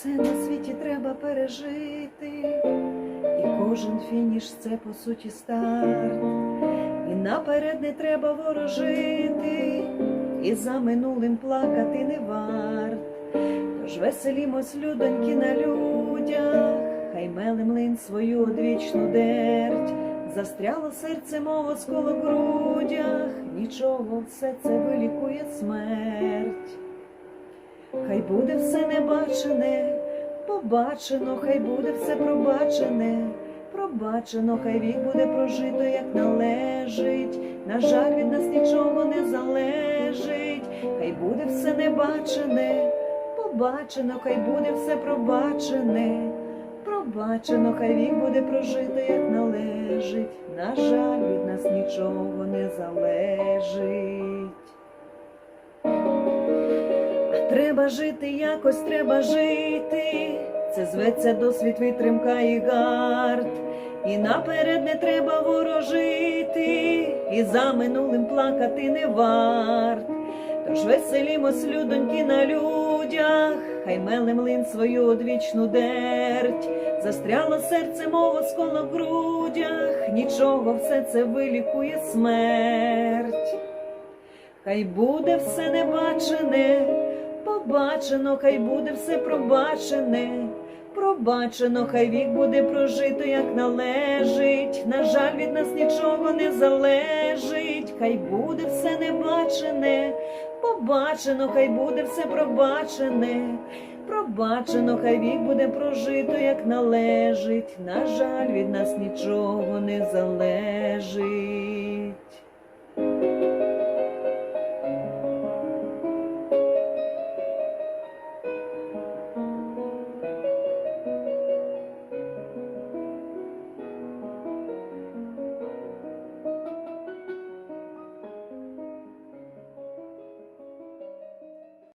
Все на світі треба пережити, і кожен фініш це по суті старт. І наперед не треба ворожити, і за минулим плакати не варт. Тож веселімось, людоньки, на людях, хай меле млин свою одвічну дерть, застряло серце мого сколо грудях, нічого все це вилікує смерть. Хай буде все небачене, побачено, хай буде все пробачене, пробачено, хай вік буде прожито, як належить. На жаль, від нас нічого не залежить, хай буде все небачене, побачено, хай буде все пробачене, пробачено, хай вік буде прожито, як належить. На жаль, від нас нічого не залежить. Треба жити, якось треба жити. Це зветься досвід, витримка і гард. І наперед не треба ворожити, і за минулим плакати не варт. Тож веселімось, людоньки, на людях, хай меле млин свою одвічну дерть. Застряло серце мого сколо в грудях, нічого все це вилікує смерть. Хай буде все небачене, побачено, хай буде все пробачене, пробачено, хай вік буде прожито, як належить. На жаль, від нас нічого не залежить, хай буде все небачене, побачено, хай буде все пробачене, пробачено, хай вік буде прожито, як належить. На жаль, від нас нічого не залежить.